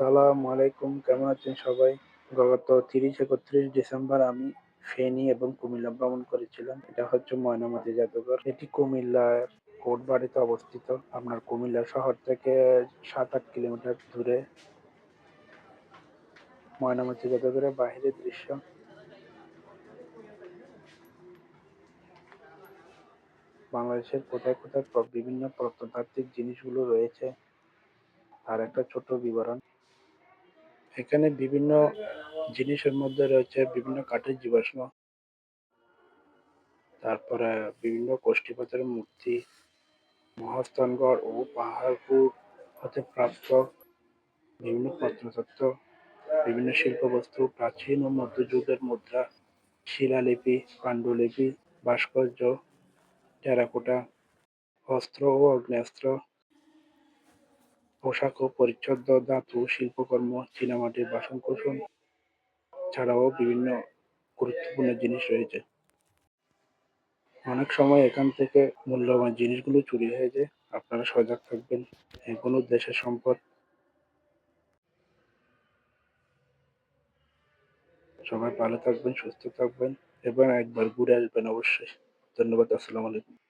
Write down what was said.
আসসালামু আলাইকুম, কেমন আছেন সবাই? গত তিরিশ একত্রিশ ডিসেম্বর আমি ফেনী এবং কুমিল্লা ভ্রমণ করেছিলাম। এটা হচ্ছে ময়নামতি জাদুঘর। এটি কুমিল্লার কোটবাড়িতে অবস্থিত। আপনার কুমিল্লা শহর থেকে সাত আট কিলোমিটার দূরে ময়নামতি জাদুঘরের বাহিরের দৃশ্য। বাংলাদেশের কোথায় কোথায় বিভিন্ন প্রত্নতাত্ত্বিক জিনিসগুলো রয়েছে, তার একটা ছোট বিবরণ। এখানে বিভিন্ন জিনিসের মধ্যে রয়েছে বিভিন্ন কাঠের জীবাশ্ম, তারপরে বিভিন্ন কোষ্ঠীপাতের মূর্তি মহাস্থানগড় ও পাহাড়পুর হতে প্রাপ্ত বিভিন্ন প্রত্নতত্ত্ব বিভিন্ন শিল্পবস্তু, প্রাচীন ও মধ্যযুগের মুদ্রা, শিলালিপি, পাণ্ডুলিপি, ভাস্কর্য, টেরাকোটা, অস্ত্র ও আগ্নেয়াস্ত্র পোশাক ও পরিচ্ছদ ধাতু, শিল্পকর্ম, চীনামাটির বাসনকোসন ছাড়াও বিভিন্ন গুরুত্বপূর্ণ জিনিস রয়েছে। অনেক সময় এখান থেকে মূল্যবান জিনিসগুলো চুরি হয়ে যায়। আপনারা সজাগ থাকবেন। কোনো দেশের সম্পদ। সবাই ভালো থাকবেন, সুস্থ থাকবেন এবং একবার ঘুরে আসবেন অবশ্যই। ধন্যবাদ, আসসালামু আলাইকুম।